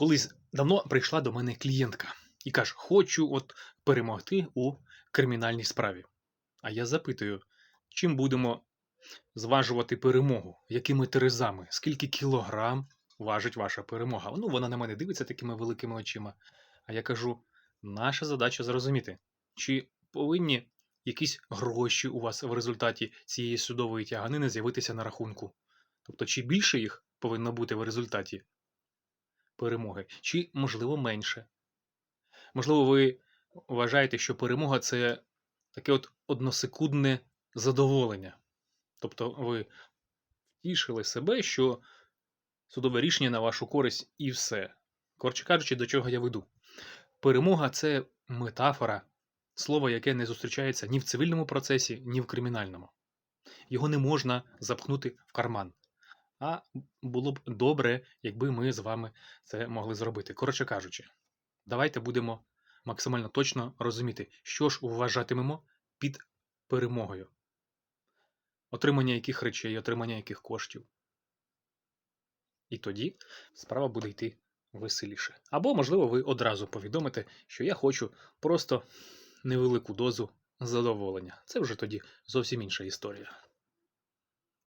Колись давно прийшла до мене клієнтка і каже: Хочу от перемогти у кримінальній справі. А я запитую, чим будемо зважувати перемогу? Якими терезами? Скільки кілограм важить ваша перемога? Ну, вона на мене дивиться такими великими очима. А я кажу: наша задача зрозуміти, чи повинні якісь гроші у вас в результаті цієї судової тяганини з'явитися на рахунку? Тобто, чи більше їх повинно бути в результаті перемоги, чи, можливо, менше? Можливо, ви вважаєте, що перемога це таке от односекундне задоволення. Тобто ви втішили себе, що судове рішення на вашу користь і все. Коротше кажучи, до чого я веду. Перемога це метафора, слово, яке не зустрічається ні в цивільному процесі, ні в кримінальному. Його не можна запхнути в карман. А було б добре, якби ми з вами це могли зробити. Коротше кажучи, давайте будемо максимально точно розуміти, що ж вважатимемо під перемогою. Отримання яких речей, отримання яких коштів. І тоді справа буде йти веселіше. Або, можливо, ви одразу повідомите, що я хочу просто невелику дозу задоволення. Це вже тоді зовсім інша історія.